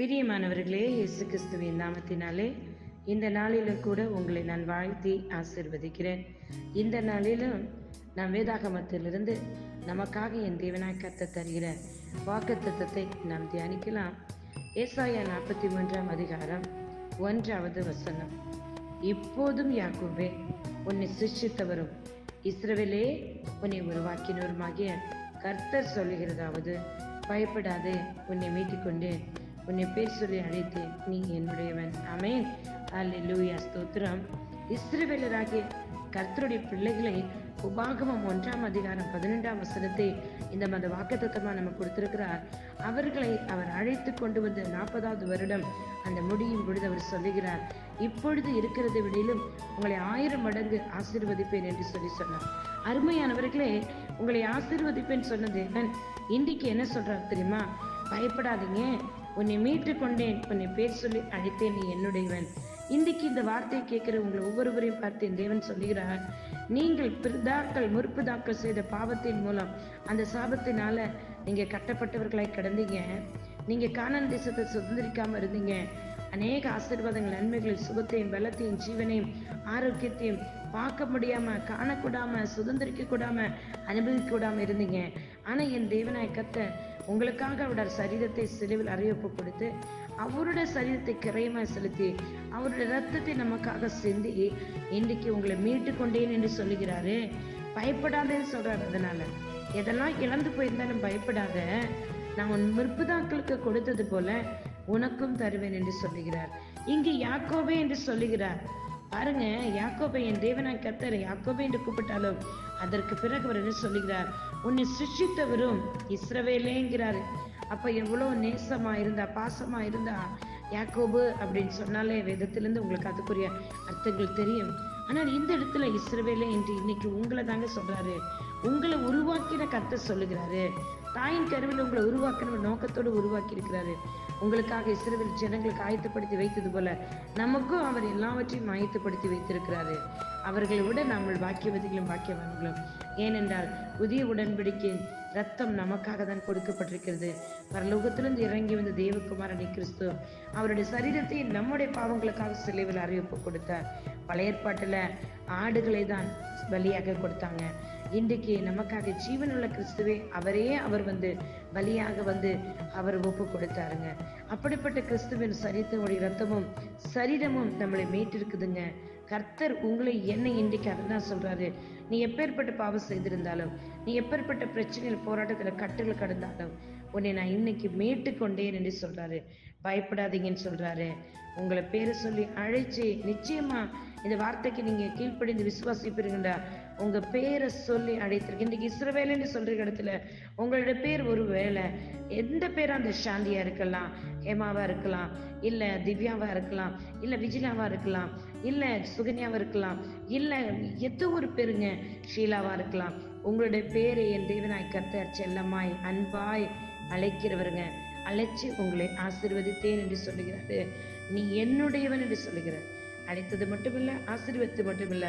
பிரியமானவர்களே இயேசு கிறிஸ்துவின் நாமத்தினாலே இந்த நாளிலும் கூட உங்களை நான் வாழ்த்தி ஆசிர்வதிக்கிறேன். இந்த நாளிலும் நாம் வேதாகமத்திலிருந்து நமக்காக என் தேவனாய் கத்த தருகிற வாக்கு தத்தத்தை நாம் தியானிக்கலாம். ஏசாயா நாற்பத்தி மூன்றாம் அதிகாரம் ஒன்றாவது வசனம். இப்போதும் யாக்கோவே உன்னை சிருஷ்டித்தவரும் இஸ்ரவேலே உன்னை உருவாக்கினவருமாகிய கர்த்தர் சொல்லுகிறதாவது பயப்படாதே உன்னை மீட்டுக் கொண்டேன் உன்னை பேர் சொல்லி அழைத்தேன். நீ என்னுடையவன். அமேன் அல்லேலூயா ஸ்தோத்திரம். இஸ்ரவேலராகிய கர்த்தருடைய பிள்ளைகளை உபாகமம் ஒன்றாம் அதிகாரம் பதினெண்டாம் வசனத்தை இந்த மத வாக்குத்தத்தமா நம்ம கொடுத்திருக்கிறார். அவர்களை அவர் அழைத்து கொண்டு வந்து நாற்பதாவது வருடம் அந்த முடியும் பொழுது அவர் சொல்லுகிறார் இப்பொழுது இருக்கிறதை விடையிலும் உங்களை ஆயிரம் மடங்கு ஆசீர்வதிப்பேன் என்று சொல்லி சொன்னார். அருமையானவர்களே உங்களை ஆசீர்வதிப்பேன் சொன்ன தேவன் இன்றைக்கு என்ன சொல்றார் தெரியுமா? பயப்படாதீங்க. உன்னை மீட்டு கொண்டேன் உன்னை பேர் சொல்லி அழைத்தேன் நீ என்னுடையவன். இன்றைக்கு இந்த வார்த்தையை கேட்குற உங்களை ஒவ்வொருவரையும் பார்த்து என் தேவன் சொல்லுகிறார் நீங்கள் பிதாக்கள் முற்புதாக்கள் செய்த பாவத்தின் மூலம் அந்த சாபத்தினால நீங்கள் கட்டப்பட்டவர்களாய் கிடந்தீங்க. நீங்கள் காணன் தேசத்தை சுதந்திரிக்காமல் இருந்தீங்க. அநேக ஆசீர்வாதங்கள் நன்மைகள் சுகத்தையும் பலத்தையும் ஜீவனையும் ஆரோக்கியத்தையும் பார்க்க முடியாம காணக்கூடாம சுதந்திரிக்க கூடாம அனுபவிக்க கூடாம இருந்தீங்க. ஆனா என் தேவனாய் கத்த உங்களுக்காக அவருடைய சரீரத்தை சிலுவில் அறிவிப்பு கொடுத்து அவருடைய சரீரத்தை கிரையமாக செலுத்தி அவருடைய ரத்தத்தை நமக்காக சிந்தி இன்றைக்கு உங்களை மீட்டு கொண்டேன் என்று சொல்லுகிறாரு. பயப்படாதேன்னு சொல்கிறார் அதனால எதெல்லாம் இழந்து போயிருந்தாலும் பயப்படாத. நான் உன் முற்புதாக்களுக்கு கொடுத்தது போல உனக்கும் தருவேன் என்று சொல்லுகிறார். இங்கு யாக்கோவே என்று சொல்லுகிறார். பாருங்க யாக்கோபை என் தேவனாய் கத்தர் யாக்கோபை என்று கூப்பிட்டாலும் அதற்கு பிறகு அவர் என்ன சொல்லுகிறார்? உன்னை சிருஷித்தவரும் இஸ்ரவேலேங்கிறார் அப்ப எவ்வளவு நேசமா இருந்தா பாசமா இருந்தா யாக்கோபு அப்படின்னு சொன்னாலே வேதத்திலிருந்து உங்களுக்கு அதுக்குரிய அர்த்தங்கள் தெரியும். ஆனால் இந்த இடத்துல இஸ்ரவேலே என்று இன்னைக்கு உங்களை தாங்க சொல்றாரு. உங்களை உருவாக்கின கத்தை சொல்லுகிறாரு. தாயின் கருவில் உங்களை உருவாக்கின நோக்கத்தோடு உருவாக்கி இருக்கிறாரு. உங்களுக்காக இஸ்ரவேல் ஜனங்களுக்கு ஆயத்தப்படுத்தி வைத்தது போல நமக்கும் அவர் எல்லாவற்றையும் ஆயத்தப்படுத்தி வைத்திருக்கிறாரு. அவர்களை விட நம்மள் பாக்கியவதிகளும் பாக்கியவான்களும். ஏனென்றால் புதிய உடன்படிக்கையின் ரத்தம் நமக்காக தான் கொடுக்கப்பட்டிருக்கிறது. பரலோகத்திலிருந்து இறங்கி வந்த தேவகுமாரனை கிறிஸ்து அவருடைய சரீரத்தை நம்முடைய பாவங்களுக்காக சிலைவில் அறிவிப்பு கொடுத்தார். பழைய ஆடுகளை தான் பலியாக கொடுத்தாங்க. இன்றைக்கு நமக்காக ஜீவனுள்ள கிறிஸ்துவே அவரே அவர் வந்து பலியாக வந்து அவர் ஒப்பு கொடுத்தாருங்க. அப்படிப்பட்ட கிறிஸ்துவின் சரித்தனுடைய ரத்தமும் சரீரமும் நம்மளை மீட்டிருக்குதுங்க. கர்த்தர் உங்களை என்ன இன்றைக்கு அதான் சொல்றாரு. நீ எப்பேற்பட்ட பாவம் செய்திருந்தாலும் நீ எப்பேற்பட்ட பிரச்சனையில் போராட்டத்துல கட்டுகள் கடந்தாலும் உன்னை நான் இன்னைக்கு மீட்டு கொண்டேன் என்று சொல்றாரு. பயப்படாதீங்கன்னு சொல்றாரு. உங்களை பேரை சொல்லி அழைச்சு நிச்சயமா இந்த வார்த்தைக்கு நீங்க கீழ்ப்படிந்து விசுவாசிப்பீர்களா உங்க பேரை சொல்லி அழைத்திருக்கு இன்னைக்கு இஸ்ரவேலன்னு சொல்ற இடத்துல உங்களோட பேர் ஒரு வேலை எந்த பேரும் அந்த சாந்தியா இருக்கலாம் ஹேமாவா இருக்கலாம் இல்ல திவ்யாவா இருக்கலாம் இல்ல விஜிலாவா இருக்கலாம் இல்ல சுகன்யாவா இருக்கலாம் இல்ல எதோ ஒரு பேருங்க ஷீலாவா இருக்கலாம். உங்களுடைய பேரை என் தேவனாய் கர்த்தர் செல்லமாய் அன்பாய் அழைக்கிறவருங்க. அழைச்சு உங்களை ஆசிர்வதித்தேன் என்று சொல்லுகிறாரு நீ என்னுடையவன் என்று சொல்லுகிறார் அழைத்தது மட்டுமில்ல ஆசீர்வத்து மட்டுமில்ல.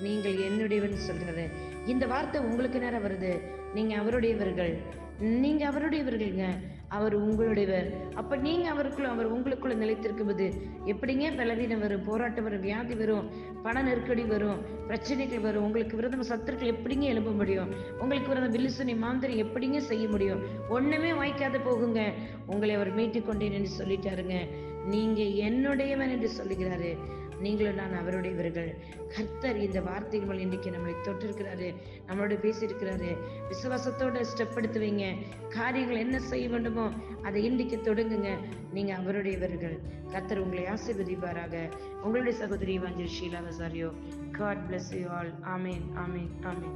நீங்கள் என்னுடையவன் சொல்கிறது. இந்த வார்த்தை உங்களுக்கு நேரம் வருது. நீங்க அவருடையவர்கள். நீங்க அவருடையவர்கள்ங்க. அவர் உங்களுடையவர். அப்ப நீங்க அவருக்குள்ள அவர் உங்களுக்குள்ள நிலைத்திருக்கும்போது எப்படிங்க பலவீனம் வரும் போராட்டம் வரும் வியாதி வரும் பண நெருக்கடி வரும் பிரச்சனைகள் வரும் உங்களுக்கு விரதம் சத்துருக்கள் எப்படிங்க எழுப்ப முடியும்? உங்களுக்கு விரதம் வில்லுசனி மாந்திரி எப்படிங்க செய்ய முடியும்? ஒண்ணுமே வாய்க்காத போகுங்க. உங்களை அவர் மீட்டு கொண்டேன் என்று சொல்லிட்டாருங்க. நீங்க என்னுடையவன் என்று சொல்லுகிறாரு. நீங்களும் நான் அவருடையவர்கள். கர்த்தர் இந்த வார்த்தைகள் இன்றைக்கு நம்மளை தொட்டிருக்கிறாரு. நம்மளோட பேசியிருக்கிறாரு. விசுவாசத்தோட ஸ்டெப் எடுத்து வைங்க காரியங்கள் என்ன செய்ய வேண்டுமோ அதை இன்றைக்கு தொடங்குங்க. நீங்க அவருடையவர்கள். கர்த்தர் உங்களை ஆசீர்வதிப்பாராக. உங்களுடைய சகோதரி வாஞ்சல் ஷீலா வசாரியோ God bless you all amen amen amen